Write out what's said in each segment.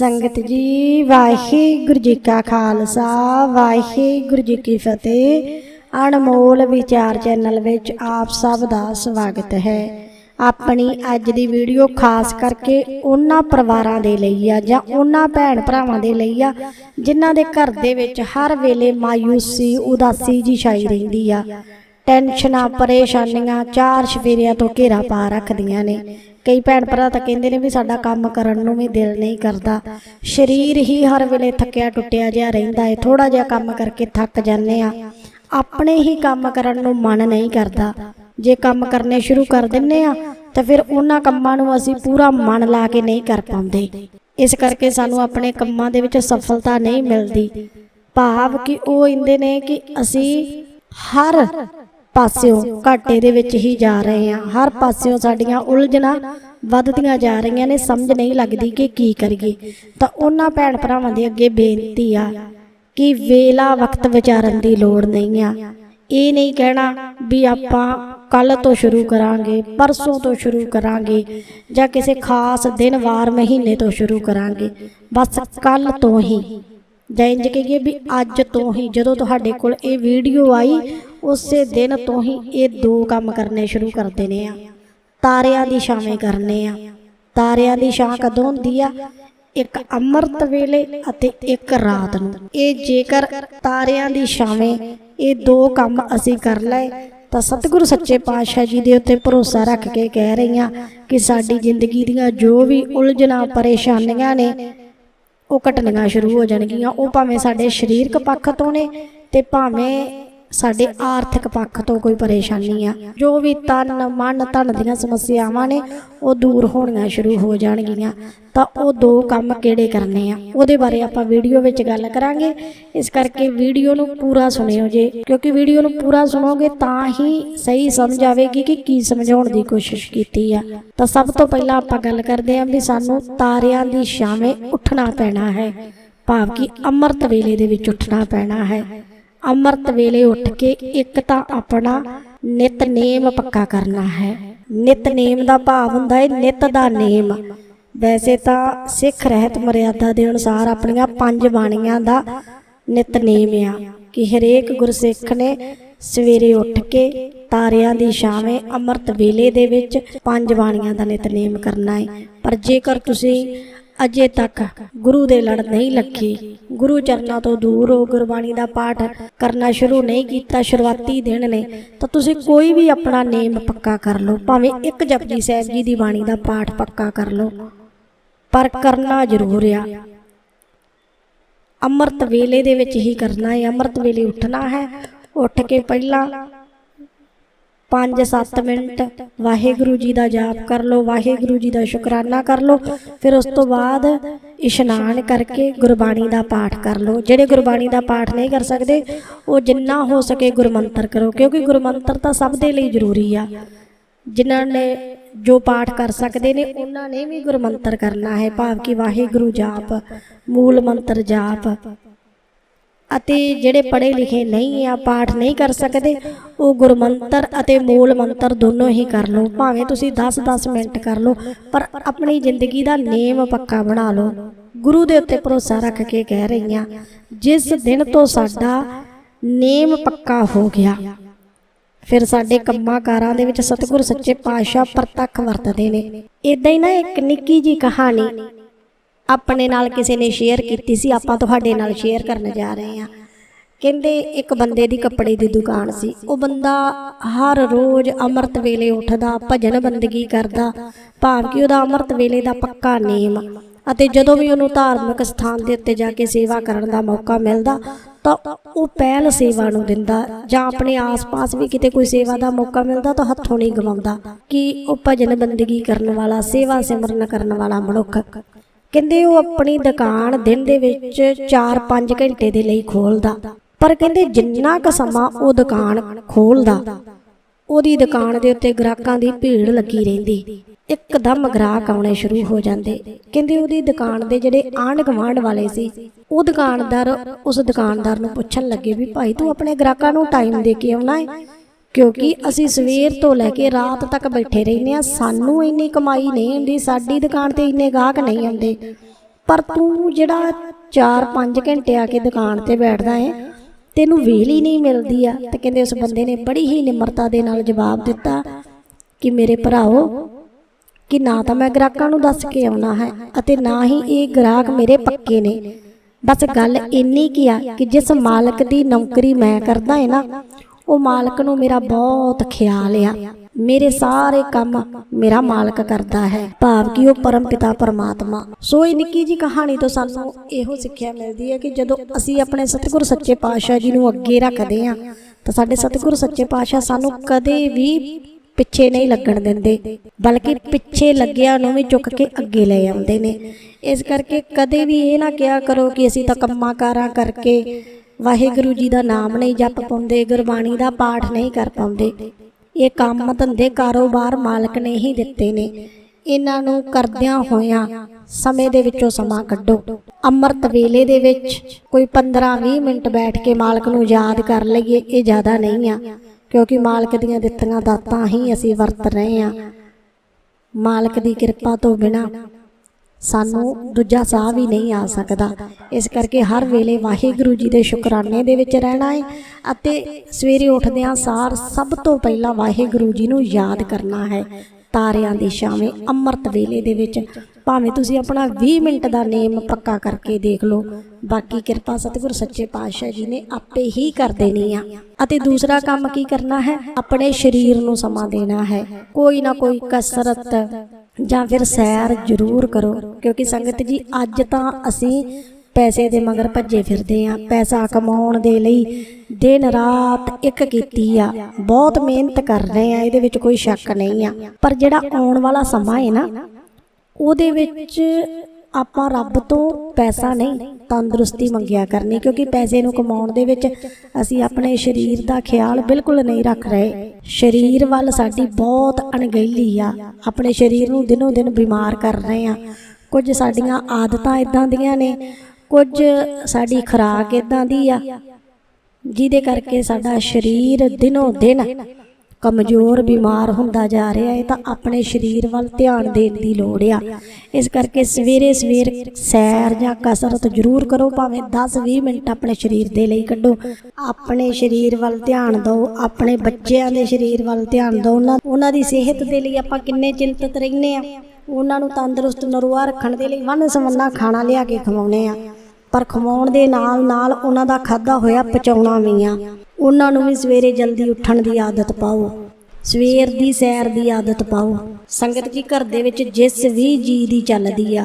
ਸੰਗਤ ਜੀ, ਵਾਹਿਗੁਰੂ ਜੀ ਕਾ ਖਾਲਸਾ, ਵਾਹਿਗੁਰੂ ਜੀ ਕੀ ਫਤਿਹ। ਅਨਮੋਲ ਵਿਚਾਰ ਚੈਨਲ ਵਿੱਚ ਆਪ ਸਭ ਦਾ ਸਵਾਗਤ ਹੈ। ਆਪਣੀ ਅੱਜ ਦੀ ਵੀਡੀਓ ਖਾਸ ਕਰਕੇ ਉਹਨਾਂ ਪਰਿਵਾਰਾਂ ਦੇ ਲਈ ਆ ਜਾਂ ਉਹਨਾਂ ਭੈਣ ਭਰਾਵਾਂ ਦੇ ਲਈ ਆ, ਜਿਨ੍ਹਾਂ ਦੇ ਘਰ ਦੇ ਵਿੱਚ ਹਰ ਵੇਲੇ ਮਾਯੂਸੀ, ਉਦਾਸੀ ਜੀ ਛਾਈ ਰਹਿੰਦੀ ਆ। ਟੈਨਸ਼ਨਾਂ, ਪਰੇਸ਼ਾਨੀਆਂ, ਚਾਰ ਸ਼ਫੇਰਿਆਂ ਤੋਂ ਘੇਰਾ ਪਾ ਰੱਖਦੀਆਂ ਨੇ। ਕਈ ਭੈਣ ਭਰਾ ਤਾਂ ਕਹਿੰਦੇ ਨੇ ਵੀ ਸਾਡਾ ਕੰਮ ਕਰਨ ਨੂੰ ਵੀ ਦਿਲ ਨਹੀਂ ਕਰਦਾ। ਸਰੀਰ ਹੀ ਹਰ ਵੇਲੇ ਥੱਕਿਆ ਟੁੱਟਿਆ ਜਿਹਾ ਰਹਿੰਦਾ ਹੈ ਥੋੜਾ ਜਿਹਾ ਕੰਮ ਕਰਕੇ ਥੱਕ ਜਾਂਦੇ ਆ। ਆਪਣੇ ਹੀ ਕੰਮ ਕਰਨ ਨੂੰ ਮਨ ਨਹੀਂ ਕਰਦਾ। ਜੇ ਕੰਮ ਕਰਨੇ ਸ਼ੁਰੂ ਕਰ ਦਿੰਨੇ ਆ, ਤਾਂ ਫਿਰ ਉਹਨਾਂ ਕੰਮਾਂ ਨੂੰ ਅਸੀਂ ਪੂਰਾ ਮਨ ਲਾ ਕੇ ਨਹੀਂ ਕਰ ਪਾਉਂਦੇ। ਇਸ ਕਰਕੇ ਸਾਨੂੰ ਆਪਣੇ ਕੰਮਾਂ ਦੇ ਵਿੱਚ ਸਫਲਤਾ ਨਹੀਂ ਮਿਲਦੀ। ਭਾਵ ਕਿ ਉਹ ਇੰਦੇ ਨੇ ਕਿ ਅਸੀਂ ਹਰ ਪਾਸਿਓਂ ਘਾਟੇ ਦੇ ਵਿੱਚ ਹੀ ਜਾ ਰਹੇ ਹਾਂ। ਹਰ ਪਾਸਿਓਂ ਸਾਡੀਆਂ ਉਲਝਣਾਂ ਵੱਧਦੀਆਂ ਜਾ ਰਹੀਆਂ ਨੇ। ਸਮਝ ਨਹੀਂ ਲੱਗਦੀ ਕਿ ਕੀ ਕਰੀਏ। ਤਾਂ ਉਹਨਾਂ ਭੈਣ ਭਰਾਵਾਂ ਦੇ ਅੱਗੇ ਬੇਨਤੀ ਆ ਕਿ ਵੇਲਾ ਵਕਤ ਵਿਚਾਰਨ ਦੀ ਲੋੜ ਨਹੀਂ ਆ। ਇਹ ਨਹੀਂ ਕਹਿਣਾ ਵੀ ਆਪਾਂ ਕੱਲ ਤੋਂ ਸ਼ੁਰੂ ਕਰਾਂਗੇ, ਪਰਸੋਂ ਤੋਂ ਸ਼ੁਰੂ ਕਰਾਂਗੇ ਜਾਂ ਕਿਸੇ ਖਾਸ ਦਿਨ, ਵਾਰ, ਮਹੀਨੇ ਤੋਂ ਸ਼ੁਰੂ ਕਰਾਂਗੇ। ਬਸ ਕੱਲ ਤੋਂ ਹੀ। ਜਾਂ ਇੰਜ ਕਹੀਏ ਵੀ ਅੱਜ ਤੋਂ ਹੀ। ਜਦੋਂ ਤੁਹਾਡੇ ਕੋਲ ਇਹ ਵੀਡੀਓ ਆਈ ਉਸੇ ਦਿਨ ਤੋਂ ਹੀ ਇਹ ਦੋ ਕੰਮ ਕਰਨੇ ਸ਼ੁਰੂ ਕਰ ਦੇਣੇ ਆ। ਤਾਰਿਆਂ ਦੀ ਛਾਵੇਂ ਕਰਨੇ ਆ। ਤਾਰਿਆਂ ਦੀ ਛਾਂ ਕਦੋਂ ਹੁੰਦੀ ਆ? ਇੱਕ ਅੰਮ੍ਰਿਤ ਵੇਲੇ ਅਤੇ ਇੱਕ ਰਾਤ ਨੂੰ। ਇਹ ਜੇਕਰ ਤਾਰਿਆਂ ਦੀ ਛਾਵੇਂ ਇਹ ਦੋ ਕੰਮ ਅਸੀਂ ਕਰ ਲਏ, ਤਾਂ ਸਤਿਗੁਰੂ ਸੱਚੇ ਪਾਤਸ਼ਾਹ ਜੀ ਦੇ ਉੱਤੇ ਭਰੋਸਾ ਰੱਖ ਕੇ ਕਹਿ ਰਹੀਆਂ ਕਿ ਸਾਡੀ ਜ਼ਿੰਦਗੀ ਦੀਆਂ ਜੋ ਵੀ ਉਲਝਣਾਂ, ਪਰੇਸ਼ਾਨੀਆਂ ਨੇ, ਉਹ ਘਟਣੀਆਂ ਸ਼ੁਰੂ ਹੋ ਜਾਣਗੀਆਂ। ਉਹ ਭਾਵੇਂ ਸਾਡੇ ਸਰੀਰਕ ਪੱਖ ਤੋਂ ਨੇ ਤੇ ਭਾਵੇਂ ਸਾਡੇ ਆਰਥਿਕ ਪੱਖ ਤੋਂ ਕੋਈ ਪਰੇਸ਼ਾਨੀ ਆ। ਜੋ ਵੀ ਤਨ, ਮਨ, ਧਨ ਦੀਆਂ ਸਮੱਸਿਆਵਾਂ ਨੇ, ਉਹ ਦੂਰ ਹੋਣੀਆਂ ਸ਼ੁਰੂ ਹੋ ਜਾਣਗੀਆਂ। ਤਾਂ ਉਹ ਦੋ ਕੰਮ ਕਿਹੜੇ ਕਰਨੇ ਆ? ਉਹਦੇ ਬਾਰੇ ਆਪਾਂ ਵੀਡੀਓ ਵਿੱਚ ਗੱਲ ਕਰਾਂਗੇ। ਇਸ ਕਰਕੇ ਵੀਡੀਓ ਨੂੰ ਪੂਰਾ ਸੁਣਿਓ ਜੇ। ਕਿਉਂਕਿ ਵੀਡੀਓ ਨੂੰ ਪੂਰਾ ਸੁਣੋਗੇ ਤਾਂ ਹੀ ਸਹੀ ਸਮਝ ਆਵੇਗੀ ਕਿ ਕੀ ਸਮਝਾਉਣ ਦੀ ਕੋਸ਼ਿਸ਼ ਕੀਤੀ ਆ। ਤਾਂ ਸਭ ਤੋਂ ਪਹਿਲਾਂ ਆਪਾਂ ਗੱਲ ਕਰਦੇ ਹਾਂ ਵੀ ਸਾਨੂੰ ਤਾਰਿਆਂ ਦੀ ਛਾਵੇਂ ਉੱਠਣਾ ਪੈਣਾ ਹੈ। ਭਾਵ ਕਿ ਅੰਮ੍ਰਿਤ ਵੇਲੇ ਦੇ ਵਿੱਚ ਉੱਠਣਾ ਪੈਣਾ ਹੈ। ਅੰਮ੍ਰਿਤ ਵੇਲੇ ਉੱਠ ਕੇ ਇੱਕ ਤਾਂ ਆਪਣਾ ਨਿਤਨੇਮ ਪੱਕਾ ਕਰਨਾ ਹੈ। ਨਿਤਨੇਮ ਦਾ ਭਾਵ ਹੁੰਦਾ ਹੈ ਨਿਤ ਦਾ ਨੇਮ। ਵੈਸੇ ਤਾਂ ਸਿੱਖ ਰਹਿਤ ਮਰਿਆਦਾ ਦੇ ਅਨੁਸਾਰ ਆਪਣੀਆਂ ਪੰਜ ਬਾਣੀਆਂ ਦਾ ਨਿਤਨੇਮ ਆ। ਕਿ ਹਰੇਕ ਗੁਰਸਿੱਖ ਨੇ ਸਵੇਰੇ ਉੱਠ ਕੇ ਤਾਰਿਆਂ ਦੀ ਛਾਵੇਂ ਅੰਮ੍ਰਿਤ ਵੇਲੇ ਦੇ ਵਿੱਚ ਪੰਜ ਬਾਣੀਆਂ ਦਾ ਨਿਤਨੇਮ ਕਰਨਾ ਹੈ ਪਰ ਜੇਕਰ ਤੁਸੀਂ ਅਜੇ ਤੱਕ ਗੁਰੂ ਦੇ ਲੜ ਨਹੀਂ ਲੱਗੀ। ਗੁਰੂ ਚਰਨਾਂ ਤੋਂ ਦੂਰ ਹੋ ਗੁਰਬਾਣੀ ਦਾ ਪਾਠ ਕਰਨਾ ਸ਼ੁਰੂ ਨਹੀਂ ਕੀਤਾ, ਸ਼ੁਰੂਆਤੀ ਦਿਨ ਨੇ। ਤਾਂ ਤੁਸੀਂ ਕੋਈ ਵੀ ਆਪਣਾ ਨੇਮ ਪੱਕਾ ਕਰ ਲਓ, ਭਾਵੇਂ ਇੱਕ ਜਪਜੀ ਸਾਹਿਬ ਜੀ ਦੀ ਬਾਣੀ ਦਾ ਪਾਠ ਪੱਕਾ ਕਰ ਲਓ। ਪਰ ਕਰਨਾ ਜ਼ਰੂਰ ਆ। ਅੰਮ੍ਰਿਤ ਵੇਲੇ ਦੇ ਵਿੱਚ ਹੀ ਕਰਨਾ ਹੈ। ਅੰਮ੍ਰਿਤ ਵੇਲੇ ਉੱਠਣਾ ਹੈ। ਉੱਠ ਕੇ ਪਹਿਲਾਂ 5-7 ਮਿੰਟ ਵਾਹਿਗੁਰੂ ਜੀ ਦਾ ਜਾਪ ਕਰ ਲਓ, ਵਾਹਿਗੁਰੂ ਜੀ ਦਾ ਸ਼ੁਕਰਾਨਾ ਕਰ ਲਓ। ਫਿਰ ਉਸ ਤੋਂ ਬਾਅਦ ਇਸ਼ਨਾਨ ਕਰਕੇ ਗੁਰਬਾਣੀ ਦਾ ਪਾਠ ਕਰ ਲਓ। ਜਿਹੜੇ ਗੁਰਬਾਣੀ ਦਾ ਪਾਠ ਨਹੀਂ ਕਰ ਸਕਦੇ, ਉਹ ਜਿੰਨਾ ਹੋ ਸਕੇ ਗੁਰਮੰਤਰ ਕਰੋ, ਕਿਉਂਕਿ ਗੁਰਮੰਤਰ ਤਾਂ ਸਭ ਦੇ ਲਈ ਜ਼ਰੂਰੀ ਆ। ਜਿਨ੍ਹਾਂ ਨੇ ਜੋ ਪਾਠ ਕਰ ਸਕਦੇ ਨੇ, ਉਹਨਾਂ ਨੇ ਵੀ ਗੁਰਮੰਤਰ ਕਰਨਾ ਹੈ। ਭਾਵ ਕਿ ਵਾਹਿਗੁਰੂ ਜਾਪ, ਮੂਲ ਮੰਤਰ ਜਾਪ ਅਤੇ ਜਿਹੜੇ ਪੜ੍ਹੇ ਲਿਖੇ ਨਹੀਂ ਆ, ਪਾਠ ਨਹੀਂ ਕਰ ਸਕਦੇ, ਉਹ ਗੁਰਮੰਤਰ ਅਤੇ ਮੂਲ ਮੰਤਰ ਦੋਨੋਂ ਹੀ ਕਰ ਲਓ। ਭਾਵੇਂ ਤੁਸੀਂ 10-10 ਮਿੰਟ ਕਰ ਲਓ, ਪਰ ਆਪਣੀ ਜ਼ਿੰਦਗੀ ਦਾ ਨੇਮ ਪੱਕਾ ਬਣਾ ਲਓ। ਗੁਰੂ ਦੇ ਉੱਤੇ ਭਰੋਸਾ ਰੱਖ ਕੇ ਕਹਿ ਰਹੀ ਰਹੀਆਂ ਜਿਸ ਦਿਨ ਤੋਂ ਸਾਡਾ ਨੇਮ ਪੱਕਾ ਹੋ ਗਿਆ, ਫਿਰ ਸਾਡੇ ਕੰਮਾਂ ਕਾਰਾਂ ਦੇ ਵਿੱਚ ਸਤਿਗੁਰ ਸੱਚੇ ਪਾਤਸ਼ਾਹ ਪ੍ਰਤੱਖ ਵਰਤਦੇ ਨੇ। ਇਦਾਂ ਹੀ ਨਾ ਇੱਕ ਨਿੱਕੀ ਜੀ ਕਹਾਣੀ ਆਪਣੇ ਨਾਲ ਕਿਸੇ ਨੇ ਸ਼ੇਅਰ ਕੀਤੀ ਸੀ, ਆਪਾਂ ਤੁਹਾਡੇ ਨਾਲ ਸ਼ੇਅਰ ਕਰਨ ਜਾ ਰਹੇ ਹਾਂ। ਕਹਿੰਦੇ ਇੱਕ ਬੰਦੇ ਦੀ ਕੱਪੜੇ ਦੀ ਦੁਕਾਨ ਸੀ। ਉਹ ਬੰਦਾ ਹਰ ਰੋਜ਼ ਅੰਮ੍ਰਿਤ ਵੇਲੇ ਉੱਠਦਾ, ਭਜਨ ਬੰਦਗੀ ਕਰਦਾ, ਭਾਵ ਕਿ ਉਹਦਾ ਅੰਮ੍ਰਿਤ ਵੇਲੇ ਦਾ ਪੱਕਾ ਨੇਮ। ਅਤੇ ਜਦੋਂ ਵੀ ਉਹਨੂੰ ਧਾਰਮਿਕ ਸਥਾਨ ਦੇ ਉੱਤੇ ਜਾ ਕੇ ਸੇਵਾ ਕਰਨ ਦਾ ਮੌਕਾ ਮਿਲਦਾ, ਤਾਂ ਉਹ ਪਹਿਲ ਸੇਵਾ ਨੂੰ ਦਿੰਦਾ, ਜਾਂ ਆਪਣੇ ਆਸ-ਪਾਸ ਵੀ ਕਿਤੇ ਕੋਈ ਸੇਵਾ ਦਾ ਮੌਕਾ ਮਿਲਦਾ, ਤਾਂ ਹੱਥੋਂ ਨਹੀਂ ਗਵਾਉਂਦਾ ਕਿ ਉਹ ਭਜਨ ਬੰਦਗੀ ਕਰਨ ਵਾਲਾ, ਸੇਵਾ ਸਿਮਰਨ ਕਰਨ ਵਾਲਾ ਮਨੁੱਖ। ਕਹਿੰਦੇ ਉਹ ਆਪਣੀ ਦੁਕਾਨ ਦਿਨ ਦੇ ਵਿੱਚ 4-5 ਘੰਟੇ ਦੇ ਲਈ ਖੋਲਦਾ। ਪਰ ਕਹਿੰਦੇ ਜਿੰਨਾ ਕੁ ਸਮਾਂ ਉਹ ਦੁਕਾਨ ਖੋਲਦਾ, ਉਹਦੀ ਦੁਕਾਨ ਦੇ ਉੱਤੇ ਗ੍ਰਾਹਕਾਂ ਦੀ ਭੀੜ ਲੱਗੀ ਰਹਿੰਦੀ। ਇੱਕਦਮ ਗ੍ਰਾਹਕ ਆਉਣੇ ਸ਼ੁਰੂ ਹੋ ਜਾਂਦੇ। ਕਹਿੰਦੇ ਉਹਦੀ ਦੁਕਾਨ ਦੇ ਜਿਹੜੇ ਆਂਢ ਗੁਆਂਢ ਵਾਲੇ ਸੀ, ਉਹ ਦੁਕਾਨਦਾਰ ਉਸ ਦੁਕਾਨਦਾਰ ਨੂੰ ਪੁੱਛਣ ਲੱਗੇ ਵੀ ਭਾਈ ਤੂੰ ਆਪਣੇ ਗ੍ਰਾਹਕਾਂ ਨੂੰ ਟਾਈਮ ਦੇ ਕੇ ਆਉਣਾ ਹੈ? ਕਿਉਂਕਿ ਅਸੀਂ ਸਵੇਰ ਤੋਂ ਲੈ ਕੇ ਰਾਤ ਤੱਕ ਬੈਠੇ ਰਹਿੰਦੇ ਆ ਸਾਨੂੰ ਇੰਨੀ ਕਮਾਈ ਨਹੀਂ ਹੁੰਦੀ ਸਾਡੀ ਦੁਕਾਨ ਤੇ ਇੰਨੇ ਗਾਹਕ ਨਹੀਂ ਆਉਂਦੇ ਪਰ ਤੂੰ ਜਿਹੜਾ 4-5 ਘੰਟੇ ਆ ਕੇ ਦੁਕਾਨ ਤੇ ਬੈਠਦਾ ਹੈ ਤੈਨੂੰ ਵੇਲ ਹੀ ਨਹੀਂ ਮਿਲਦੀ ਆ। ਤੇ ਕਹਿੰਦੇ ਉਸ ਬੰਦੇ ਨੇ ਬੜੀ ਹੀ ਨਿਮਰਤਾ ਦੇ ਨਾਲ ਜਵਾਬ ਦਿੱਤਾ ਕਿ ਮੇਰੇ ਭਰਾਓ ਕਿ ਨਾ ਤਾਂ ਮੈਂ ਗ੍ਰਾਹਕਾਂ ਨੂੰ ਦੱਸ ਕੇ ਆਉਣਾ ਹੈ ਅਤੇ ਨਾ ਹੀ ਇਹ ਗ੍ਰਾਹਕ ਮੇਰੇ ਪੱਕੇ ਨੇ। ਬਸ ਗੱਲ ਇੰਨੀ ਕੀ ਆ ਕਿ ਜਿਸ ਮਾਲਕ ਦੀ ਨੌਕਰੀ ਮੈਂ ਕਰਦਾ ਹੈ ਨਾ ਉਹ ਮਾਲਕ ਨੂੰ ਮੇਰਾ ਬਹੁਤ ਖਿਆਲ ਆ। ਮੇਰੇ ਸਾਰੇ ਕੰਮ ਮੇਰਾ ਮਾਲਕ ਕਰਦਾ ਹੈ। ਭਾਵ ਕਿ ਉਹ ਪਰਮ ਪਿਤਾ ਪਰਮਾਤਮਾ। ਸੋ ਇਹ ਨਿੱਕੀ ਜੀ ਕਹਾਣੀ ਤੋਂ ਸਾਨੂੰ ਇਹੋ ਸਿੱਖਿਆ ਮਿਲਦੀ ਹੈ ਕਿ ਜਦੋਂ ਅਸੀਂ ਆਪਣੇ ਸਤਿਗੁਰ ਸੱਚੇ ਪਾਤਸ਼ਾਹ ਜੀ ਨੂੰ ਅੱਗੇ ਰੱਖਦੇ ਹਾਂ, ਤਾਂ ਸਾਡੇ ਸਤਿਗੁਰ ਸੱਚੇ ਪਾਤਸ਼ਾਹ ਸਾਨੂੰ ਕਦੇ ਵੀ ਪਿੱਛੇ ਨਹੀਂ ਲੱਗਣ ਦਿੰਦੇ, ਬਲਕਿ ਪਿੱਛੇ ਲੱਗਿਆ ਨੂੰ ਵੀ ਚੁੱਕ ਕੇ ਅੱਗੇ ਲੈ ਆਉਂਦੇ ਨੇ। ਇਸ ਕਰਕੇ ਕਦੇ ਵੀ ਇਹ ਨਾ ਕਿਹਾ ਕਰੋ ਕਿ ਅਸੀਂ ਤਾਂ ਕੰਮਾਂ ਕਾਰਾਂ ਕਰਕੇ ਵਾਹਿਗੁਰੂ ਜੀ ਦਾ ਨਾਮ ਨਹੀਂ ਜਪ ਪਾਉਂਦੇ, ਗੁਰਬਾਣੀ ਦਾ ਪਾਠ ਨਹੀਂ ਕਰ ਪਾਉਂਦੇ। ਇਹ ਕੰਮ ਧੰਦੇ ਕਾਰੋਬਾਰ ਮਾਲਕ ਨੇ ਹੀ ਦਿੱਤੇ ਨੇ। ਇਹਨਾਂ ਨੂੰ ਕਰਦਿਆਂ ਹੋਇਆਂ ਸਮੇਂ ਦੇ ਵਿੱਚੋਂ ਸਮਾਂ ਕੱਢੋ। ਅੰਮ੍ਰਿਤ ਵੇਲੇ ਦੇ ਵਿੱਚ ਕੋਈ 15-20 ਮਿੰਟ ਬੈਠ ਕੇ ਮਾਲਕ ਨੂੰ ਯਾਦ ਕਰ ਲਈਏ, ਇਹ ਜ਼ਿਆਦਾ ਨਹੀਂ ਆ। ਕਿਉਂਕਿ ਮਾਲਕ ਦੀਆਂ ਦਿੱਤੀਆਂ ਦਾਤਾਂ ਹੀ ਅਸੀਂ ਵਰਤ ਰਹੇ ਆ ਮਾਲਕ ਦੀ ਕਿਰਪਾ ਤੋਂ ਬਿਨਾ ਸਾਨੂੰ ਦੂਜਾ ਸਾਹ ਵੀ ਨਹੀਂ ਆ ਸਕਦਾ। ਇਸ ਕਰਕੇ ਹਰ ਵੇਲੇ ਵਾਹਿਗੁਰੂ ਜੀ ਦੇ ਸ਼ੁਕਰਾਨੇ ਦੇ ਵਿੱਚ ਰਹਿਣਾ ਹੈ ਅਤੇ ਸਵੇਰੇ ਉੱਠਦਿਆਂ ਸਾਰ ਸਭ ਤੋਂ ਪਹਿਲਾਂ ਵਾਹਿਗੁਰੂ ਜੀ ਨੂੰ ਯਾਦ ਕਰਨਾ ਹੈ। ਤਾਰਿਆਂ ਦੀ ਛਾਵੇਂ ਅੰਮ੍ਰਿਤ ਵੇਲੇ ਦੇ ਵਿੱਚ ਭਾਵੇਂ ਤੁਸੀਂ ਆਪਣਾ 20 ਮਿੰਟ ਦਾ ਨੇਮ ਪੱਕਾ ਕਰਕੇ ਦੇਖ ਲਓ। ਬਾਕੀ ਕਿਰਪਾ ਸਤਿਗੁਰ ਸੱਚੇ ਪਾਤਸ਼ਾਹ ਜੀ ਨੇ ਆਪੇ ਹੀ ਕਰ ਦੇਣੀ ਆ। ਅਤੇ ਦੂਸਰਾ ਕੰਮ ਕੀ ਕਰਨਾ ਹੈ? ਆਪਣੇ ਸਰੀਰ ਨੂੰ ਸਮਾਂ ਦੇਣਾ ਹੈ। ਕੋਈ ਨਾ ਕੋਈ ਕਸਰਤ ਜਾਂ ਫਿਰ ਸੈਰ ਜ਼ਰੂਰ ਕਰੋ, ਕਿਉਂਕਿ ਸੰਗਤ ਜੀ, ਅੱਜ ਤਾਂ ਅਸੀਂ ਪੈਸੇ ਦੇ ਮਗਰ ਭੱਜੇ ਫਿਰਦੇ ਆ ਪੈਸਾ ਕਮਾਉਣ ਦੇ ਲਈ ਦਿਨ ਰਾਤ ਇੱਕ ਕੀਤੀ ਆ। ਬਹੁਤ ਮਿਹਨਤ ਕਰ ਰਹੇ ਆ ਇਹਦੇ ਵਿੱਚ ਕੋਈ ਸ਼ੱਕ ਨਹੀਂ ਆ। ਪਰ ਜਿਹੜਾ ਆਉਣ ਵਾਲਾ ਸਮਾਂ ਹੈ ਨਾ, ਉਹਦੇ ਵਿੱਚ ਆਪਾਂ ਰੱਬ ਤੋਂ ਪੈਸਾ ਨਹੀਂ, ਤੰਦਰੁਸਤੀ ਮੰਗਿਆ ਕਰਨੀ, ਕਿਉਂਕਿ ਪੈਸੇ ਨੂੰ ਕਮਾਉਣ ਦੇ ਵਿੱਚ ਅਸੀਂ ਆਪਣੇ ਸਰੀਰ ਦਾ ਖਿਆਲ ਬਿਲਕੁਲ ਨਹੀਂ ਰੱਖ ਰਹੇ। ਸਰੀਰ ਵੱਲ ਸਾਡੀ ਬਹੁਤ ਅਣਗਹਿਲੀ ਆ। ਆਪਣੇ ਸਰੀਰ ਨੂੰ ਦਿਨੋਂ ਦਿਨ ਬਿਮਾਰ ਕਰ ਰਹੇ ਆ। ਕੁਝ ਸਾਡੀਆਂ ਆਦਤਾਂ ਇਦਾਂ ਦੀਆਂ ਨੇ, ਕੁਝ ਸਾਡੀ ਖੁਰਾਕ ਇਦਾਂ ਦੀ ਆ, ਜਿਹਦੇ ਕਰਕੇ ਸਾਡਾ ਸਰੀਰ ਦਿਨੋਂ ਦਿਨ ਕਮਜ਼ੋਰ ਬਿਮਾਰ ਹੁੰਦਾ ਜਾ ਰਿਹਾ ਹੈ ਤਾਂ ਆਪਣੇ ਸਰੀਰ ਵੱਲ ਧਿਆਨ ਦੇਣ ਦੀ ਲੋੜ ਆ। ਇਸ ਕਰਕੇ ਸਵੇਰੇ ਸਵੇਰ ਸੈਰ ਜਾਂ ਕਸਰਤ ਜ਼ਰੂਰ ਕਰੋ, ਭਾਵੇਂ 10-20 ਮਿੰਟ ਆਪਣੇ ਸਰੀਰ ਦੇ ਲਈ ਕੱਢੋ। ਆਪਣੇ ਸਰੀਰ ਵੱਲ ਧਿਆਨ ਦਿਓ, ਆਪਣੇ ਬੱਚਿਆਂ ਦੇ ਸਰੀਰ ਵੱਲ ਧਿਆਨ ਦਿਓ। ਉਹਨਾਂ ਉਹਨਾਂ ਦੀ ਸਿਹਤ ਦੇ ਲਈ ਆਪਾਂ ਕਿੰਨੇ ਚਿੰਤਤ ਰਹਿੰਦੇ ਆ। ਉਹਨਾਂ ਨੂੰ ਤੰਦਰੁਸਤ ਨਰੂਆ ਰੱਖਣ ਦੇ ਲਈ ਵੰਨ ਸਵੰਨਾ ਖਾਣਾ ਲਿਆ ਕੇ ਖਵਾਉਨੇ ਆ। ਪਰ ਖਵਾਉਣ ਦੇ ਨਾਲ ਨਾਲ ਉਹਨਾਂ ਦਾ ਖਾਦਾ ਹੋਇਆ ਪਚਾਉਣਾ ਵੀ ਆ। ਉਹਨਾਂ ਨੂੰ ਵੀ ਸਵੇਰੇ ਜਲਦੀ ਉੱਠਣ ਦੀ ਆਦਤ ਪਾਓ। ਸਵੇਰ ਦੀ ਸੈਰ ਦੀ ਆਦਤ ਪਾਓ। ਸੰਗਤ ਜੀ ਘਰ ਦੇ ਵਿੱਚ ਜਿਸ ਵੀ ਜੀ ਦੀ ਚੱਲਦੀ ਆ,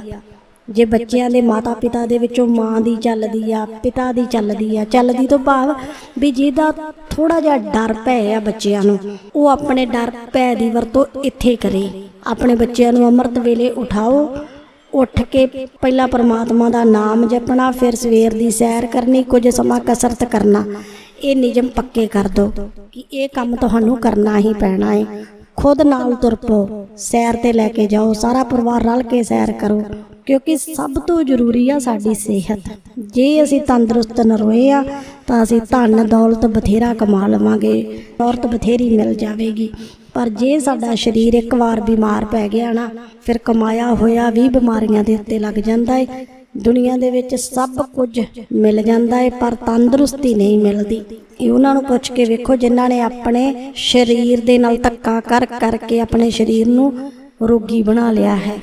ਜੇ ਬੱਚਿਆਂ ਦੇ ਮਾਤਾ ਪਿਤਾ ਦੇ ਵਿੱਚੋਂ ਮਾਂ ਦੀ ਚੱਲਦੀ ਆ, ਪਿਤਾ ਦੀ ਚੱਲਦੀ ਆ, ਚੱਲਦੀ ਤੋਂ ਭਾਵ ਵੀ ਜਿਹਦਾ ਥੋੜਾ ਜਿਹਾ ਡਰ ਭੈ ਆ ਬੱਚਿਆਂ ਨੂੰ, ਉਹ ਆਪਣੇ ਡਰ ਭੈ ਦੀ ਵਰਤੋਂ ਇੱਥੇ ਕਰੇ। ਆਪਣੇ ਬੱਚਿਆਂ ਨੂੰ ਅੰਮ੍ਰਿਤ ਵੇਲੇ ਉਠਾਓ, ਉੱਠ ਕੇ ਪਹਿਲਾਂ ਪਰਮਾਤਮਾ ਦਾ ਨਾਮ ਜਪਣਾ, ਫਿਰ ਸਵੇਰ ਦੀ ਸੈਰ ਕਰਨੀ, ਕੁਝ ਸਮਾਂ ਕਸਰਤ ਕਰਨਾ। ਇਹ ਨਿਯਮ ਪੱਕੇ ਕਰ ਦੋ ਕਿ ਇਹ ਕੰਮ ਤੁਹਾਨੂੰ ਕਰਨਾ ਹੀ ਪੈਣਾ ਹੈ ਖੁਦ ਨਾਲ ਤੁਰ ਪਓ ਸੈਰ ਤੇ ਲੈ ਕੇ ਜਾਓ, ਸਾਰਾ ਪਰਿਵਾਰ ਰਲ ਕੇ ਸੈਰ ਕਰੋ, ਕਿਉਂਕਿ ਸਭ ਤੋਂ ਜ਼ਰੂਰੀ ਆ ਸਾਡੀ ਸਿਹਤ। ਜੇ ਅਸੀਂ ਤੰਦਰੁਸਤ ਨਰੋਏ ਆ, ਤਾਂ ਅਸੀਂ ਧਨ, ਦੌਲਤ ਬਥੇਰਾ ਕਮਾ ਲਵਾਂਗੇ, ਔਰਤ ਬਥੇਰੀ ਮਿਲ ਜਾਵੇਗੀ। ਪਰ ਜੇ ਸਾਡਾ ਸਰੀਰ ਇੱਕ ਵਾਰ ਬਿਮਾਰ ਪੈ ਗਿਆ ਨਾ, ਫਿਰ ਕਮਾਇਆ ਹੋਇਆ ਵੀ ਬਿਮਾਰੀਆਂ ਦੇ ਉੱਤੇ ਲੱਗ ਜਾਂਦਾ ਹੈ ਦੁਨੀਆ ਦੇ ਵਿੱਚ ਸਭ ਕੁਝ ਮਿਲ ਜਾਂਦਾ ਹੈ ਪਰ ਤੰਦਰੁਸਤੀ ਨਹੀਂ ਮਿਲਦੀ। ਇਹ ਉਹਨਾਂ ਨੂੰ ਪੁੱਛ ਕੇ ਵੇਖੋ, ਜਿਨ੍ਹਾਂ ਨੇ ਆਪਣੇ ਸਰੀਰ ਦੇ ਨਾਲ ਧੱਕਾ ਕਰ ਕਰਕੇ ਆਪਣੇ ਸਰੀਰ ਨੂੰ ਰੋਗੀ ਬਣਾ ਲਿਆ ਹੈ।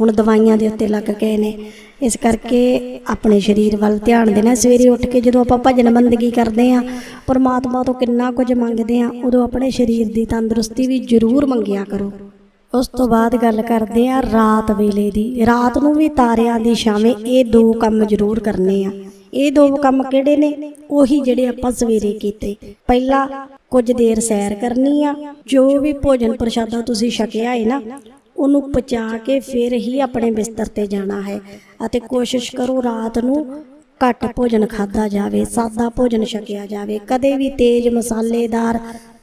ਹੁਣ ਦਵਾਈਆਂ ਦੇ ਉੱਤੇ ਲੱਗ ਗਏ ਨੇ। ਇਸ ਕਰਕੇ ਆਪਣੇ ਸਰੀਰ ਵੱਲ ਧਿਆਨ ਦੇਣਾ। ਸਵੇਰੇ ਉੱਠ ਕੇ ਜਦੋਂ ਆਪਾਂ ਭਜਨ ਬੰਦਗੀ ਕਰਦੇ ਆ ਪਰਮਾਤਮਾ ਤੋਂ ਕਿੰਨਾ ਕੁਝ ਮੰਗਦੇ ਆ ਉਦੋਂ ਆਪਣੇ ਸਰੀਰ ਦੀ ਤੰਦਰੁਸਤੀ ਵੀ ਜ਼ਰੂਰ ਮੰਗਿਆ ਕਰੋ। ਉਸ ਤੋਂ ਬਾਅਦ ਗੱਲ ਕਰਦੇ ਆ ਰਾਤ ਵੇਲੇ ਦੀ। ਰਾਤ ਨੂੰ ਵੀ ਤਾਰਿਆਂ ਦੀ ਛਾਵੇਂ ਇਹ ਦੋ ਕੰਮ ਜ਼ਰੂਰ ਕਰਨੇ ਆ। ਇਹ ਦੋ ਕੰਮ ਕਿਹੜੇ ਨੇ? ਉਹੀ ਜਿਹੜੇ ਆਪਾਂ ਸਵੇਰੇ ਕੀਤੇ। ਪਹਿਲਾ ਕੁਝ ਦੇਰ ਸੈਰ ਕਰਨੀ ਆ। ਜੋ ਵੀ ਭੋਜਨ ਪ੍ਰਸ਼ਾਦਾ ਤੁਸੀਂ ਛਕਿਆ ਹੈ ਨਾ, ਉਹਨੂੰ ਪਚਾ ਕੇ ਫਿਰ ਹੀ ਆਪਣੇ ਬਿਸਤਰ ਤੇ ਜਾਣਾ ਹੈ। ਅਤੇ ਕੋਸ਼ਿਸ਼ ਕਰੋ ਰਾਤ ਨੂੰ ਘੱਟ ਭੋਜਨ ਖਾਦਾ ਜਾਵੇ, ਸਾਦਾ ਭੋਜਨ ਛਕਿਆ ਜਾਵੇ। ਕਦੇ ਵੀ ਤੇਜ਼ ਮਸਾਲੇਦਾਰ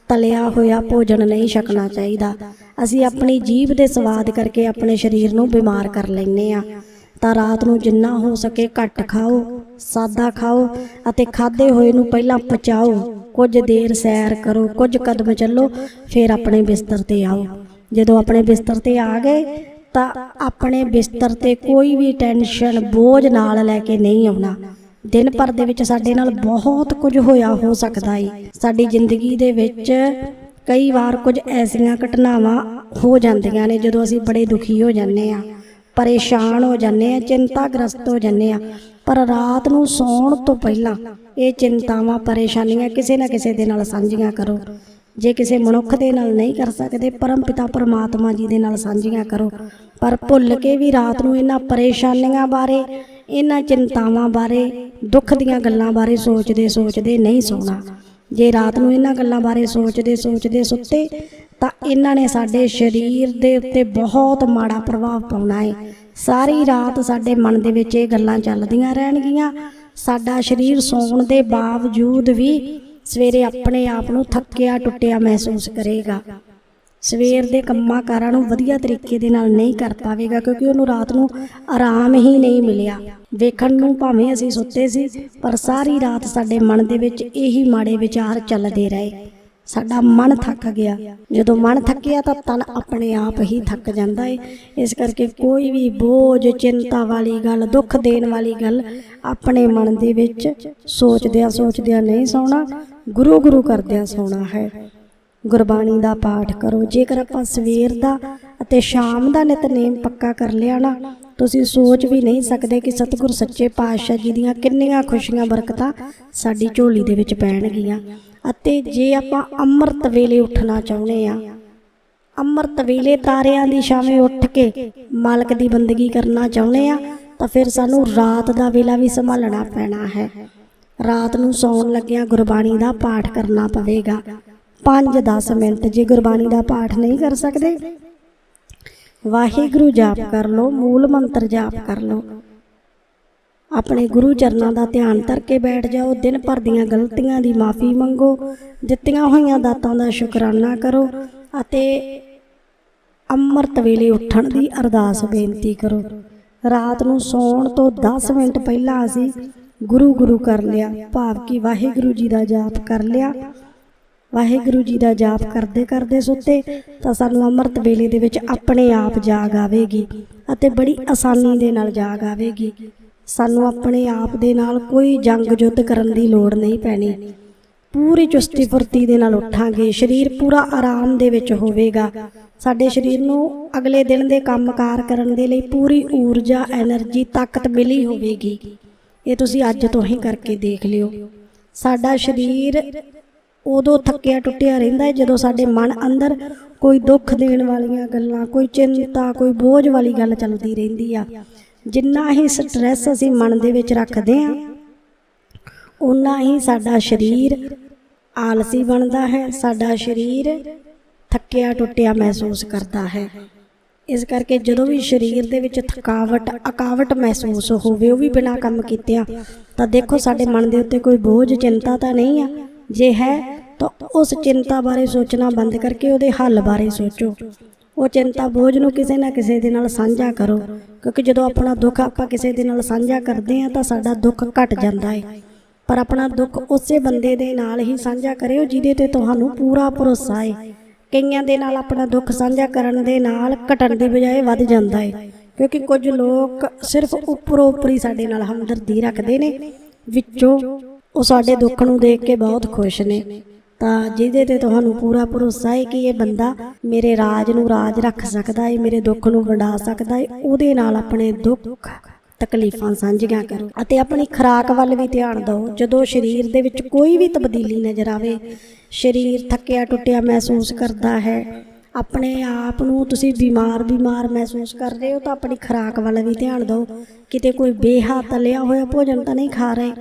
ਤਲਿਆ ਹੋਇਆ ਭੋਜਨ ਨਹੀਂ ਛਕਣਾ ਚਾਹੀਦਾ। ਅਸੀਂ ਆਪਣੀ ਜੀਭ ਦੇ ਸਵਾਦ ਕਰਕੇ ਆਪਣੇ ਸਰੀਰ ਨੂੰ ਬਿਮਾਰ ਕਰ ਲੈਂਦੇ ਆ ਤਾਂ ਰਾਤ ਨੂੰ ਜਿੰਨਾ ਹੋ ਸਕੇ ਘੱਟ ਖਾਓ, ਸਾਦਾ ਖਾਓ ਅਤੇ ਖਾਦੇ ਹੋਏ ਨੂੰ ਪਹਿਲਾਂ ਪਚਾਓ। ਕੁਝ ਦੇਰ ਸੈਰ ਕਰੋ, ਕੁਝ ਕਦਮ ਚੱਲੋ, ਫਿਰ ਆਪਣੇ ਬਿਸਤਰ ਤੇ ਆਓ। ਜਦੋਂ ਆਪਣੇ ਬਿਸਤਰ ਤੇ ਆ ਗਏ, ਤਾਂ ਆਪਣੇ ਬਿਸਤਰ ਤੇ ਕੋਈ ਵੀ ਟੈਨਸ਼ਨ, ਬੋਝ ਨਾਲ ਲੈ ਕੇ ਨਹੀਂ ਆਉਣਾ। ਦਿਨ ਭਰ ਦੇ ਵਿੱਚ ਸਾਡੇ ਨਾਲ ਬਹੁਤ ਕੁਝ ਹੋਇਆ ਹੋ ਸਕਦਾ ਏ। ਸਾਡੀ ਜ਼ਿੰਦਗੀ ਦੇ ਵਿੱਚ ਕਈ ਵਾਰ ਕੁਝ ਐਸੀਆਂ ਘਟਨਾਵਾਂ ਹੋ ਜਾਂਦੀਆਂ ਨੇ ਜਦੋਂ ਅਸੀਂ ਬੜੇ ਦੁਖੀ ਹੋ ਜਾਂਦੇ ਆ ਪਰੇਸ਼ਾਨ ਹੋ ਜਾਂਦੇ ਆ ਚਿੰਤਾਗ੍ਰਸਤ ਹੋ ਜਾਂਦੇ ਆ ਪਰ ਰਾਤ ਨੂੰ ਸੌਣ ਤੋਂ ਪਹਿਲਾਂ ਇਹ ਚਿੰਤਾਵਾਂ, ਪਰੇਸ਼ਾਨੀਆਂ ਕਿਸੇ ਨਾ ਕਿਸੇ ਦੇ ਨਾਲ ਸਾਂਝੀਆਂ ਕਰੋ। ਜੇ ਕਿਸੇ ਮਨੁੱਖ ਦੇ ਨਾਲ ਨਹੀਂ ਕਰ ਸਕਦੇ ਪਰਮ ਪਿਤਾ ਪਰਮਾਤਮਾ ਜੀ ਦੇ ਨਾਲ ਸਾਂਝੀਆਂ ਕਰੋ। ਪਰ ਭੁੱਲ ਕੇ ਵੀ ਰਾਤ ਨੂੰ ਇਹਨਾਂ ਪਰੇਸ਼ਾਨੀਆਂ ਬਾਰੇ ਇਹਨਾਂ ਚਿੰਤਾਵਾਂ ਬਾਰੇ, ਦੁੱਖ ਦੀਆਂ ਗੱਲਾਂ ਬਾਰੇ ਸੋਚਦੇ ਸੋਚਦੇ ਨਹੀਂ ਸੌਣਾ। ਜੇ ਰਾਤ ਨੂੰ ਇਹਨਾਂ ਗੱਲਾਂ ਬਾਰੇ ਸੋਚਦੇ ਸੋਚਦੇ ਸੁੱਤੇ, ਤਾਂ ਇਹਨਾਂ ਨੇ ਸਾਡੇ ਸਰੀਰ ਦੇ ਉੱਤੇ ਬਹੁਤ ਮਾੜਾ ਪ੍ਰਭਾਵ ਪਾਉਣਾ ਹੈ ਸਾਰੀ ਰਾਤ ਸਾਡੇ ਮਨ ਦੇ ਵਿੱਚ ਇਹ ਗੱਲਾਂ ਚੱਲਦੀਆਂ ਰਹਿਣਗੀਆਂ। ਸਾਡਾ ਸਰੀਰ ਸੌਣ ਦੇ ਬਾਵਜੂਦ ਵੀ ਸਵੇਰੇ ਆਪਣੇ ਆਪ ਨੂੰ ਥੱਕਿਆ ਟੁੱਟਿਆ ਮਹਿਸੂਸ ਕਰੇਗਾ। ਸਵੇਰ ਦੇ ਕੰਮਾਂ ਕਾਰਾਂ ਨੂੰ ਵਧੀਆ ਤਰੀਕੇ ਦੇ ਨਾਲ ਨਹੀਂ ਕਰ ਪਾਵੇਗਾ ਕਿਉਂਕਿ ਉਹਨੂੰ ਰਾਤ ਨੂੰ ਆਰਾਮ ਹੀ ਨਹੀਂ ਮਿਲਿਆ। ਵੇਖਣ ਨੂੰ ਭਾਵੇਂ ਅਸੀਂ ਸੁੱਤੇ ਸੀ, ਪਰ ਸਾਰੀ ਰਾਤ ਸਾਡੇ ਮਨ ਦੇ ਵਿੱਚ ਇਹੀ ਮਾੜੇ ਵਿਚਾਰ ਚੱਲਦੇ ਰਹੇ। ਸਾਡਾ ਮਨ ਥੱਕ ਗਿਆ। ਜਦੋਂ ਮਨ ਥੱਕਿਆ ਤਾਂ ਤਨ ਆਪਣੇ ਆਪ ਹੀ ਥੱਕ ਜਾਂਦਾ ਏ। ਇਸ ਕਰਕੇ ਕੋਈ ਵੀ ਬੋਝ, ਚਿੰਤਾ ਵਾਲੀ ਗੱਲ, ਦੁੱਖ ਦੇਣ ਵਾਲੀ ਗੱਲ ਆਪਣੇ ਮਨ ਦੇ ਵਿੱਚ ਸੋਚਦਿਆਂ ਸੋਚਦਿਆਂ ਨਹੀਂ ਸੌਣਾ ਗੁਰੂ ਗੁਰੂ ਕਰਦਿਆਂ ਸੌਣਾ ਹੈ। ਗੁਰਬਾਣੀ ਦਾ ਪਾਠ ਕਰੋ। ਜੇਕਰ ਆਪਾਂ ਸਵੇਰ ਦਾ ਅਤੇ ਸ਼ਾਮ ਦਾ ਨਿਤਨੇਮ ਪੱਕਾ ਕਰ ਲਿਆ ਨਾ, ਤੁਸੀਂ ਸੋਚ ਵੀ ਨਹੀਂ ਸਕਦੇ ਕਿ ਸਤਿਗੁਰ ਸੱਚੇ ਪਾਤਸ਼ਾਹ ਜੀ ਦੀਆਂ ਕਿੰਨੀਆਂ ਖੁਸ਼ੀਆਂ, ਬਰਕਤਾਂ ਸਾਡੀ ਝੋਲੀ ਦੇ ਵਿੱਚ ਪੈਣਗੀਆਂ। ਅਤੇ ਜੇ ਆਪਾਂ ਅੰਮ੍ਰਿਤ ਵੇਲੇ ਉੱਠਣਾ ਚਾਹੁੰਦੇ ਆ, ਅੰਮ੍ਰਿਤ ਵੇਲੇ ਤਾਰਿਆਂ ਦੀ ਛਾਵੇਂ ਉੱਠ ਕੇ ਮਾਲਕ ਦੀ ਬੰਦਗੀ ਕਰਨਾ ਚਾਹੁੰਦੇ ਆ, ਤਾਂ ਫਿਰ ਸਾਨੂੰ ਰਾਤ ਦਾ ਵੇਲਾ ਵੀ ਸੰਭਾਲਣਾ ਪੈਣਾ ਹੈ। ਰਾਤ ਨੂੰ ਸੌਣ ਲੱਗਿਆਂ ਗੁਰਬਾਣੀ ਦਾ ਪਾਠ ਕਰਨਾ ਪਵੇਗਾ। 5-10 ਮਿੰਟ ਜੇ ਗੁਰਬਾਣੀ ਦਾ ਪਾਠ ਨਹੀਂ ਕਰ ਸਕਦੇ। ਵਾਹਿਗੁਰੂ ਜਾਪ ਕਰ ਲਓ, ਮੂਲ ਮੰਤਰ ਜਾਪ ਕਰ ਲਓ। ਆਪਣੇ ਗੁਰੂ ਚਰਨਾਂ ਦਾ ਧਿਆਨ ਧਰ ਕੇ ਬੈਠ ਜਾਓ, ਦਿਨ ਭਰ ਦੀਆਂ ਗਲਤੀਆਂ ਦੀ ਮਾਫੀ ਮੰਗੋ, ਦਿੱਤੀਆਂ ਹੋਈਆਂ ਦਾਤਾਂ ਦਾ ਸ਼ੁਕਰਾਨਾ ਕਰੋ ਅਤੇ ਅੰਮ੍ਰਿਤ ਵੇਲੇ ਉੱਠਣ ਦੀ ਅਰਦਾਸ ਬੇਨਤੀ ਕਰੋ। ਰਾਤ ਨੂੰ ਸੌਣ ਤੋਂ 10 ਮਿੰਟ ਪਹਿਲਾਂ ਅਸੀਂ ਗੁਰੂ ਗੁਰੂ ਕਰ ਲਿਆ, ਭਾਵ ਕਿ ਵਾਹਿਗੁਰੂ ਜੀ ਦਾ ਜਾਪ ਕਰ ਲਿਆ। ਵਾਹਿਗੁਰੂ ਜੀ ਦਾ ਜਾਪ ਕਰਦੇ ਕਰਦੇ ਸੁੱਤੇ ਤਾਂ ਸਾਨੂੰ ਅੰਮ੍ਰਿਤ ਵੇਲੇ ਦੇ ਵਿੱਚ ਆਪਣੇ ਆਪ ਜਾਗ ਆਵੇਗੀ ਅਤੇ ਬੜੀ ਆਸਾਨੀ ਦੇ ਨਾਲ ਜਾਗ ਆਵੇਗੀ। ਸਾਨੂੰ ਆਪਣੇ ਆਪ ਦੇ ਨਾਲ ਕੋਈ ਜੰਗ ਜੁੱਧ ਕਰਨ ਦੀ ਲੋੜ ਨਹੀਂ ਪੈਣੀ। ਪੂਰੀ ਚੁਸਤੀ ਫੁਰਤੀ ਦੇ ਨਾਲ ਉੱਠਾਂਗੇ। ਸਰੀਰ ਪੂਰਾ ਆਰਾਮ ਦੇ ਵਿੱਚ ਹੋਵੇਗਾ। ਸਾਡੇ ਸਰੀਰ ਨੂੰ ਅਗਲੇ ਦਿਨ ਦੇ ਕੰਮਕਾਰ ਕਰਨ ਦੇ ਲਈ ਪੂਰੀ ਊਰਜਾ એનર્ਜੀ ਤਾਕਤ ਮਿਲੀ ਹੋਵੇਗੀ। ਇਹ ਤੁਸੀਂ ਅੱਜ ਤੋਂ ਹੀ ਕਰਕੇ ਦੇਖ ਲਿਓ। ਸਾਡਾ ਸਰੀਰ ਉਦੋਂ ਥੱਕਿਆ ਟੁੱਟਿਆ ਰਹਿੰਦਾ ਹੈ ਜਦੋਂ ਸਾਡੇ ਮਨ ਅੰਦਰ ਕੋਈ ਦੁੱਖ ਦੇਣ ਵਾਲੀਆਂ ਗੱਲਾਂ, ਕੋਈ ਚਿੰਤਾ, ਕੋਈ ਬੋਝ ਵਾਲੀ ਗੱਲ ਚੱਲਦੀ ਰਹਿੰਦੀ ਆ। ਜਿੰਨਾ ਹੀ ਸਟ੍ਰੈਸ ਅਸੀਂ ਮਨ ਦੇ ਵਿੱਚ ਰੱਖਦੇ ਆ ਉਨਾ ਹੀ ਸਾਡਾ ਸਰੀਰ ਆਲਸੀ ਬਣਦਾ ਹੈ, ਸਾਡਾ ਸਰੀਰ ਥੱਕਿਆ ਟੁੱਟਿਆ ਮਹਿਸੂਸ ਕਰਦਾ ਹੈ। ਇਸ ਕਰਕੇ ਜਦੋਂ ਵੀ ਸਰੀਰ ਦੇ ਵਿੱਚ ਥਕਾਵਟ, ਅਕਾਵਟ ਮਹਿਸੂਸ ਹੋਵੇ, ਉਹ ਵੀ ਬਿਨਾਂ ਕੰਮ ਕੀਤਿਆਂ, ਤਾਂ ਦੇਖੋ ਸਾਡੇ ਮਨ ਦੇ ਉੱਤੇ ਕੋਈ ਬੋਝ, ਚਿੰਤਾ ਤਾਂ ਨਹੀਂ ਆ। ਜੇ ਹੈ, ਤਾਂ ਉਸ ਚਿੰਤਾ ਬਾਰੇ ਸੋਚਣਾ ਬੰਦ ਕਰਕੇ ਉਹਦੇ ਹੱਲ ਬਾਰੇ ਸੋਚੋ। ਉਹ ਚਿੰਤਾ ਬੋਝ ਨੂੰ ਕਿਸੇ ਨਾ ਕਿਸੇ ਦੇ ਨਾਲ ਸਾਂਝਾ ਕਰੋ, ਕਿਉਂਕਿ ਜਦੋਂ ਆਪਣਾ ਦੁੱਖ ਆਪਾਂ ਕਿਸੇ ਦੇ ਨਾਲ ਸਾਂਝਾ ਕਰਦੇ ਹਾਂ, ਤਾਂ ਸਾਡਾ ਦੁੱਖ ਘਟ ਜਾਂਦਾ ਹੈ। ਪਰ ਆਪਣਾ ਦੁੱਖ ਉਸੇ ਬੰਦੇ ਦੇ ਨਾਲ ਹੀ ਸਾਂਝਾ ਕਰਿਓ, ਜਿਹਦੇ ਤੇ ਤੁਹਾਨੂੰ ਪੂਰਾ ਭਰੋਸਾ ਹੈ। ਕਈਆਂ ਦੇ ਨਾਲ ਆਪਣਾ ਦੁੱਖ ਸਾਂਝਾ ਕਰਨ ਦੇ ਨਾਲ ਘਟਣ ਦੀ ਬਜਾਏ ਵੱਧ ਜਾਂਦਾ ਹੈ। ਕਿਉਂਕਿ ਕੁਝ ਲੋਕ ਸਿਰਫ ਉੱਪਰੋਂ ਉੱਪਰੀ ਸਾਡੇ ਨਾਲ ਹਮਦਰਦੀ ਰੱਖਦੇ ਨੇ, ਵਿੱਚੋਂ ਉਹ ਸਾਡੇ ਦੁੱਖ ਨੂੰ ਦੇਖ ਕੇ ਬਹੁਤ ਖੁਸ਼ ਨੇ। ਤਾਂ ਜਿਹਦੇ ਤੇ ਤੁਹਾਨੂੰ ਪੂਰਾ ਭਰੋਸਾ ਹੈ ਕਿ ਇਹ ਬੰਦਾ ਮੇਰੇ ਰਾਜ ਨੂੰ ਰਾਜ ਰੱਖ ਸਕਦਾ ਹੈ, ਮੇਰੇ ਦੁੱਖ ਨੂੰ ਵੰਡਾ ਸਕਦਾ ਹੈ, ਉਹਦੇ ਨਾਲ ਆਪਣੇ ਦੁੱਖ ਤਕਲੀਫਾਂ ਸਾਂਝੀਆਂ ਕਰੋ ਅਤੇ ਆਪਣੀ ਖੁਰਾਕ ਵੱਲ ਵੀ ਧਿਆਨ ਦਿਓ। ਜਦੋਂ ਸਰੀਰ ਦੇ ਵਿੱਚ ਕੋਈ ਵੀ ਤਬਦੀਲੀ ਨਜ਼ਰ ਆਵੇ, ਸਰੀਰ ਥੱਕਿਆ ਟੁੱਟਿਆ ਮਹਿਸੂਸ ਕਰਦਾ ਹੈ। ਆਪਣੇ ਆਪ ਨੂੰ ਤੁਸੀਂ ਬਿਮਾਰ ਬਿਮਾਰ ਮਹਿਸੂਸ ਕਰ ਰਹੇ ਹੋ ਤਾਂ ਆਪਣੀ ਖੁਰਾਕ ਵੱਲ ਵੀ ਧਿਆਨ ਦਿਓ। ਕਿਤੇ ਕੋਈ ਬੇਹਾ ਤਲਿਆ ਹੋਇਆ ਭੋਜਨ ਤਾਂ ਨਹੀਂ ਖਾ ਰਹੇ?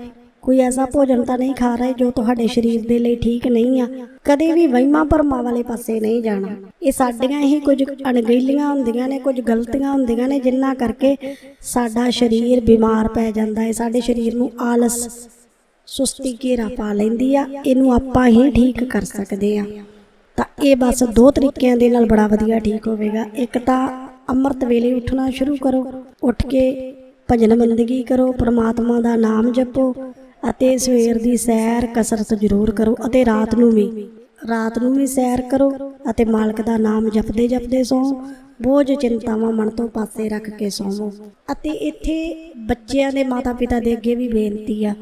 ਕੋਈ ਐਸਾ ਭੋਜਨ ਤਾਂ ਨਹੀਂ ਖਾ ਰਹੇ ਜੋ ਤੁਹਾਡੇ ਸਰੀਰ ਦੇ ਲਈ ਠੀਕ ਨਹੀਂ ਆ। ਕਦੇ ਵੀ ਵਹਿਮਾਂ ਭਰਮਾਂ ਵਾਲੇ ਪਾਸੇ ਨਹੀਂ ਜਾਣਾ। ਇਹ ਸਾਡੀਆਂ ਹੀ ਕੁਝ ਅਣਗਹਿਲੀਆਂ ਹੁੰਦੀਆਂ ਨੇ, ਕੁਝ ਗਲਤੀਆਂ ਹੁੰਦੀਆਂ ਨੇ, ਜਿੰਨਾ ਕਰਕੇ ਸਾਡਾ ਸਰੀਰ ਬਿਮਾਰ ਪੈ ਜਾਂਦਾ ਹੈ, ਸਾਡੇ ਸਰੀਰ ਨੂੰ ਆਲਸ, ਸੁਸਤੀ ਘੇਰਾ ਪਾ ਲੈਂਦੀ ਆ, ਇਹਨੂੰ ਆਪਾਂ ਹੀ ਠੀਕ ਕਰ ਸਕਦੇ ਆ। ਤਾਂ ਇਹ ਬਸ ਦੋ ਤਰੀਕਿਆਂ ਦੇ ਨਾਲ ਬੜਾ ਵਧੀਆ ਠੀਕ ਹੋਵੇਗਾ। ਇੱਕ ਤਾਂ ਅੰਮ੍ਰਿਤ ਵੇਲੇ ਉੱਠਣਾ ਸ਼ੁਰੂ ਕਰੋ, ਉੱਠ ਕੇ ਭਜਨ ਬੰਦਗੀ ਕਰੋ, ਪ੍ਰਮਾਤਮਾ ਦਾ ਨਾਮ ਜਪੋ ਅਤੇ ਸਵੇਰ ਦੀ ਸੈਰ ਕਸਰਤ ਜ਼ਰੂਰ ਕਰੋ ਅਤੇ ਰਾਤ ਨੂੰ ਵੀ। ਰਾਤ ਨੂੰ ਵੀ ਸੈਰ ਕਰੋ ਅਤੇ ਮਾਲਕ ਦਾ ਨਾਮ ਜਪਦੇ ਜਪਦੇ ਸੌਂ। ਬੋਝ ਚਿੰਤਾਵਾਂ ਮਨ ਤੋਂ ਪਾਸੇ ਰੱਖ ਕੇ ਸੌਵੋ ਅਤੇ ਇੱਥੇ ਬੱਚਿਆਂ ਦੇ ਮਾਤਾ-ਪਿਤਾ ਦੇ ਅੱਗੇ ਵੀ ਬੇਨਤੀ ਆ।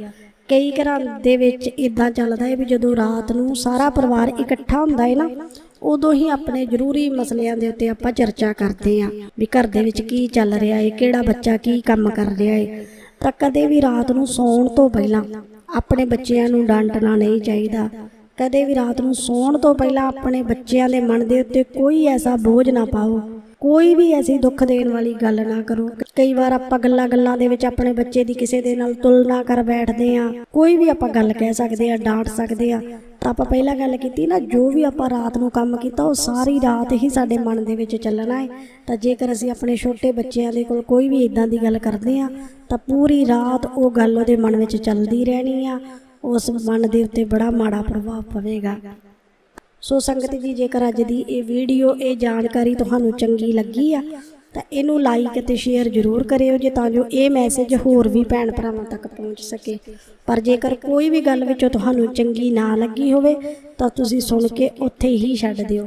ਕਈ ਘਰਾਂ ਦੇ ਵਿੱਚ ਇਦਾਂ ਚੱਲਦਾ ਹੈ ਵੀ ਜਦੋਂ ਰਾਤ ਨੂੰ ਸਾਰਾ ਪਰਿਵਾਰ ਇਕੱਠਾ ਹੁੰਦਾ ਹੈ ਨਾ, ਉਦੋਂ ਹੀ ਆਪਣੇ ਜ਼ਰੂਰੀ ਮਸਲਿਆਂ ਦੇ ਉੱਤੇ ਆਪਾਂ ਚਰਚਾ ਕਰਦੇ ਹਾਂ ਵੀ ਘਰ ਦੇ ਵਿੱਚ ਕੀ ਚੱਲ ਰਿਹਾ ਹੈ, ਕਿਹੜਾ ਬੱਚਾ ਕੀ ਕੰਮ ਕਰ ਰਿਹਾ ਹੈ। ਤਾਂ ਕਦੇ ਵੀ ਰਾਤ ਨੂੰ ਸੌਣ ਤੋਂ ਪਹਿਲਾਂ ਆਪਣੇ ਬੱਚਿਆਂ ਨੂੰ ਡਾਂਟਣਾ ਨਹੀਂ ਚਾਹੀਦਾ। ਕਦੇ ਵੀ ਰਾਤ ਨੂੰ ਸੌਣ ਤੋਂ ਪਹਿਲਾਂ ਆਪਣੇ ਬੱਚਿਆਂ ਦੇ ਮਨ ਦੇ ਉੱਤੇ ਕੋਈ ਐਸਾ ਬੋਝ ਨਾ ਪਾਓ ਕੋਈ ਵੀ ਐਸੀ ਦੁੱਖ ਦੇਣ ਵਾਲੀ ਗੱਲ ਨਾ ਕਰੋ। ਕਈ ਵਾਰ ਆਪਾਂ ਗੱਲਾਂ ਗੱਲਾਂ ਦੇ ਵਿੱਚ ਆਪਣੇ ਬੱਚੇ ਦੀ ਕਿਸੇ ਦੇ ਨਾਲ ਤੁਲਨਾ ਕਰ ਬੈਠਦੇ ਆ ਕੋਈ ਵੀ ਆਪਾਂ ਗੱਲ ਕਹਿ ਸਕਦੇ ਆ ਡਾਂਟ ਸਕਦੇ ਆ ਤਾਂ ਆਪਾਂ ਪਹਿਲਾਂ ਗੱਲ ਕੀਤੀ ਨਾ, ਜੋ ਵੀ ਆਪਾਂ ਰਾਤ ਨੂੰ ਕੰਮ ਕੀਤਾ, ਉਹ ਸਾਰੀ ਰਾਤ ਹੀ ਸਾਡੇ ਮਨ ਦੇ ਵਿੱਚ ਚੱਲਣਾ ਹੈ। ਤਾਂ ਜੇਕਰ ਅਸੀਂ ਆਪਣੇ ਛੋਟੇ ਬੱਚਿਆਂ ਦੇ ਕੋਲ ਕੋਈ ਵੀ ਇਦਾਂ ਦੀ ਗੱਲ ਕਰਦੇ ਆ ਤਾਂ ਪੂਰੀ ਰਾਤ ਉਹ ਗੱਲ ਉਹਦੇ ਮਨ ਵਿੱਚ ਚੱਲਦੀ ਰਹਿਣੀ ਆ। ਉਸ ਮਨ ਦੇ ਉੱਤੇ ਬੜਾ ਮਾੜਾ ਪ੍ਰਭਾਵ ਪਵੇਗਾ। ਸੋ ਸੰਗਤ ਜੀ, ਜੇਕਰ ਅੱਜ ਦੀ ਇਹ ਵੀਡੀਓ, ਇਹ ਜਾਣਕਾਰੀ ਤੁਹਾਨੂੰ ਚੰਗੀ ਲੱਗੀ ਆ, ਤਾਂ ਇਹਨੂੰ ਲਾਈਕ ਅਤੇ ਸ਼ੇਅਰ ਜ਼ਰੂਰ ਕਰਿਓ ਜੇ ਤਾਂ ਜੋ ਇਹ ਮੈਸੇਜ ਹੋਰ ਵੀ ਭੈਣ ਭਰਾਵਾਂ ਤੱਕ ਪਹੁੰਚ ਸਕੇ। ਪਰ ਜੇਕਰ ਕੋਈ ਵੀ ਗੱਲ ਵਿੱਚੋਂ ਤੁਹਾਨੂੰ ਚੰਗੀ ਨਾ ਲੱਗੀ ਹੋਵੇ, ਤਾਂ ਤੁਸੀਂ ਸੁਣ ਕੇ ਉੱਥੇ ਹੀ ਛੱਡ ਦਿਓ।